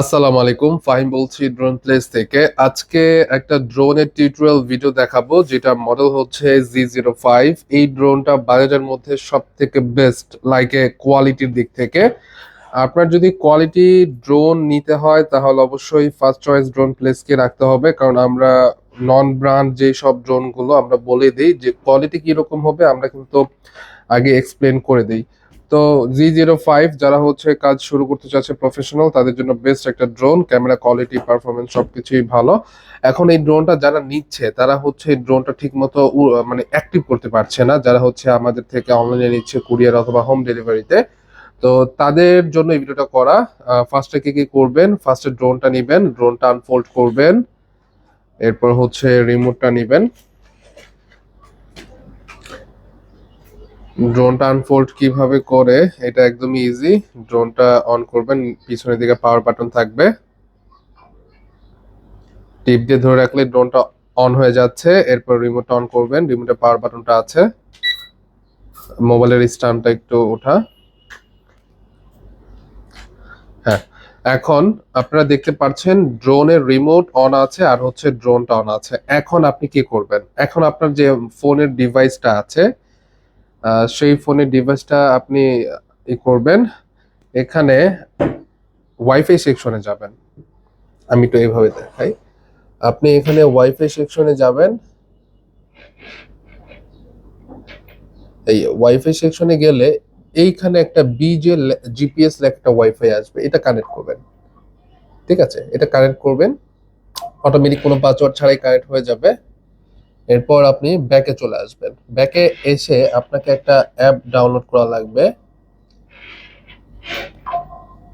আসসালামু আলাইকুম, ফাহিম বলছি ড্রোন প্লেস থেকে। আজকে একটা ড্রোনের টিউটোরিয়াল ভিডিও দেখাবো, যেটা মডেল হচ্ছে জি জিরো ফাইভ এই ড্রোনটা বাজারের মধ্যে সব থেকে বেস্ট লাইকে কোয়ালিটির দিক থেকে। আপনার যদি কোয়ালিটি ড্রোন নিতে হয়, তাহলে অবশ্যই ফার্স্ট চয়েস ড্রোন প্লেসকে রাখতে হবে, কারণ আমরা নন ব্র্যান্ড যে সব ড্রোনগুলো আমরা বলে দিই, যে কোয়ালিটি কীরকম হবে, আমরা কিন্তু আগে এক্সপ্লেন করে দিই। তো জি জিরো ফাইভ যারা হচ্ছে কাজ শুরু করতে চাচ্ছে প্রফেশনাল তাদের জন্য বেস্ট একটা ড্রোন ক্যামেরা কোয়ালিটি পারফরমেন্স সবকিছুই ভালো। এখন এই ড্রোনটা যারা নিচ্ছে, তারা হচ্ছে এই ড্রোনটা ঠিক মতো মানে অ্যাক্টিভ করতে পারছে না। যারা হচ্ছে আমাদের থেকে অনলাইনে নিচ্ছে কুরিয়ার অথবা হোম ডেলিভারিতে তো তাদের জন্য এই ভিডিওটা করা। ফার্স্টে কি কি করবেন? ফার্স্টে ড্রোনটা নেবেন ড্রোনটা আনফোল্ড করবেন। এরপর হচ্ছে রিমোটটা নেবেন। ড্রোনটা আনফোল্ড কীভাবে করে, এটা একদমই ইজি ড্রোনটা অন করবেন, পিছনের দিকে পাওয়ার বাটন থাকবে। টিপ দিয়ে ধরে রাখলে ড্রোনটা অন হয়ে যাচ্ছে, এরপর রিমোট অন করবেন রিমোটে পাওয়ার বাটনটা আছে। মোবাইলের স্ট্যান্ডটা একটু ওঠা। হ্যাঁ এখন আপনারা দেখতে পাচ্ছেন ড্রোনের রিমোট অন আছে আর হচ্ছে ড্রোনটা অন আছে। এখন আপনি কি করবেন? এখন আপনার যে ফোনের ডিভাইসটা আছে সেই ফোনের ডিভাইসটা আপনি ই করবেন। এখানে ওয়াইফাই সেকশনে যাবেন। আমি তো এইভাবে দেখাই। আপনি এখানে ওয়াইফাই সেকশনে যাবেন। এই ওয়াইফাই সেকশনে গেলে এইখানে একটা বিজে জিপিএস একটা ওয়াইফাই আসবে। এটা কানেক্ট করবেন। ঠিক আছে? এটা কানেক্ট করবেন। অটোমেটিক কোনো পাসওয়ার্ড ছাড়াই কানেক্ট হয়ে যাবে। এরপর আপনি ব্যাকে চলে আসবেন। ব্যাকে এসে আপনাকে একটা অ্যাপ ডাউনলোড করা লাগবে।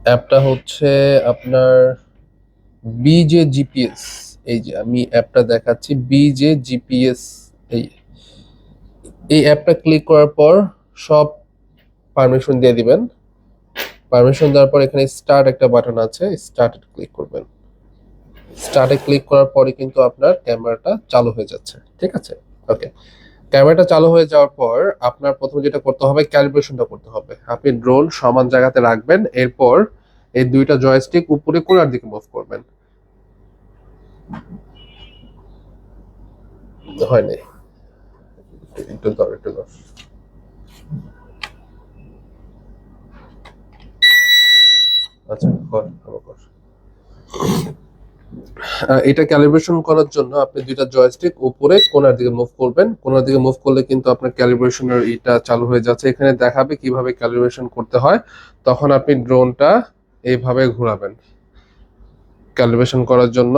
অ্যাপটা হচ্ছে আপনার বিজে জিপিএস এই যে আমি অ্যাপটা দেখাচ্ছি বিজে জিপিএস এই এই অ্যাপটা ক্লিক করার পর সব পারমিশন দিয়ে দিবেন। পারমিশন দেওয়ার পর এখানে স্টার্ট একটা বাটন আছে স্টার্ট ক্লিক করবেন। স্টার্টে ক্লিক করার পরে কিন্তু আপনার ক্যামেরাটা চালু হয়ে যাচ্ছে, ঠিক আছে? ওকে ক্যামেরাটা চালু হয়ে যাওয়ার পর আপনার প্রথমে যেটা করতে হবে ক্যালিব্রেশনটা করতে হবে। আপনি ড্রোন সমান জায়গাতে রাখবেন, এরপর এই দুইটা জয়স্টিক উপরে কোনার দিকে মুভ করবেন। হয়নি। একটু একটু আচ্ছা কর কর। এটা ক্যালিব্রেশন করার জন্য আপনি দুইটা জয়স্টিক উপরে কোনার দিকে মুভ করবেন। কোনার দিকে মুভ করলে কিন্তু আপনার ক্যালিব্রেশনের এটা চালু হয়ে যাচ্ছে। এখানে দেখাবে কীভাবে ক্যালিব্রেশন করতে হয়। তখন আপনি ড্রোনটা এইভাবে ঘোরাবেন। ক্যালিব্রেশন করার জন্য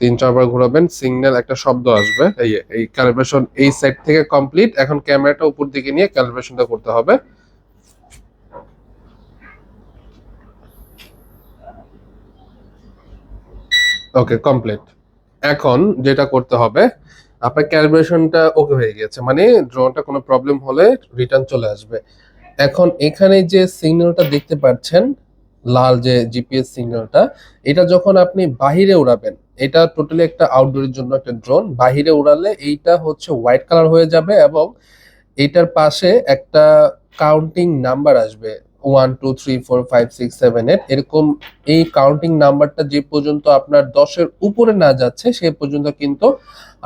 তিন চারবার ঘোরাবেন। সিগন্যাল একটা শব্দ আসবে। এই এই ক্যালিব্রেশন এই সাইড থেকে কমপ্লিট এখন ক্যামেরাটা উপর দিকে নিয়ে ক্যালিব্রেশনটা করতে হবে। ওকে কমপ্লিট এখন যেটা করতে হবে, আপনার ক্যালিব্রেশনটা ওকে হয়ে গেছে মানে ড্রোনটা কোনো প্রবলেম হলে রিটার্ন চলে আসবে। এখন এখানে যে সিগন্যালটা দেখতে পাচ্ছেন, লাল যে জিপিএস সিগন্যালটা এটা যখন আপনি বাহিরে উড়াবেন, এটা টোটালি একটা আউটডোরের জন্য একটা ড্রোন বাহিরে উড়ালে এইটা হচ্ছে হোয়াইট কালার হয়ে যাবে এবং এটার পাশে একটা কাউন্টিং নাম্বার আসবে। One two three four five six seven eight এরকম এই কাউন্টিং নাম্বারটা যে পর্যন্ত আপনার দশের উপরে না যাচ্ছে, সে পর্যন্ত কিন্তু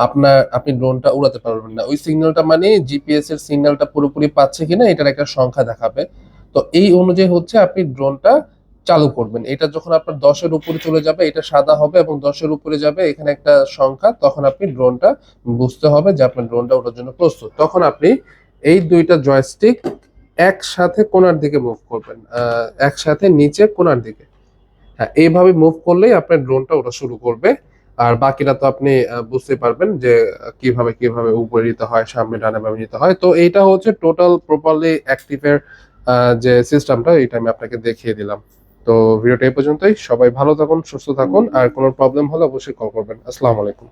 আপনার, আপনি ড্রোনটা উড়াতে পারবেন না। ওই সিগন্যালটা মানে জিপিএস এর সিগন্যালটা পুরোপুরি পাচ্ছে কিনা, এটার একটা সংখ্যা দেখাবে। তো এই অনুযায়ী হচ্ছে আপনি ড্রোনটা চালু করবেন। এটা যখন আপনার দশের উপরে চলে যাবে, এটা সাদা হবে এবং দশের উপরে যাবে, এখানে একটা সংখ্যা, তখন আপনি ড্রোনটা বুঝতে হবে যে আপনার ড্রোনটা ওঠার জন্য প্রস্তুত তখন আপনি এই দুইটা জয়স্টিক একসাথে কোনার দিকে মুভ করবেন একসাথে নিচে কোনার দিকে। হ্যাঁ এইভাবে মুভ করলেই আপনার ড্রোনটা ওটা শুরু করবে। আর বাকিটা তো আপনি বুঝতে পারবেন যে কীভাবে কীভাবে উপরে নিতে হয়, সামনে ডানে ভাবে নিতে হয়। তো এইটা হচ্ছে টোটাল প্রপারলি অ্যাক্টিভের যে সিস্টেমটা এটা আমি আপনাকে দেখিয়ে দিলাম। তো ভিডিওটা এই পর্যন্তই। সবাই ভালো থাকুন, সুস্থ থাকুন। আর কোনো প্রবলেম হলে অবশ্যই কল করবেন। আসসালামু আলাইকুম।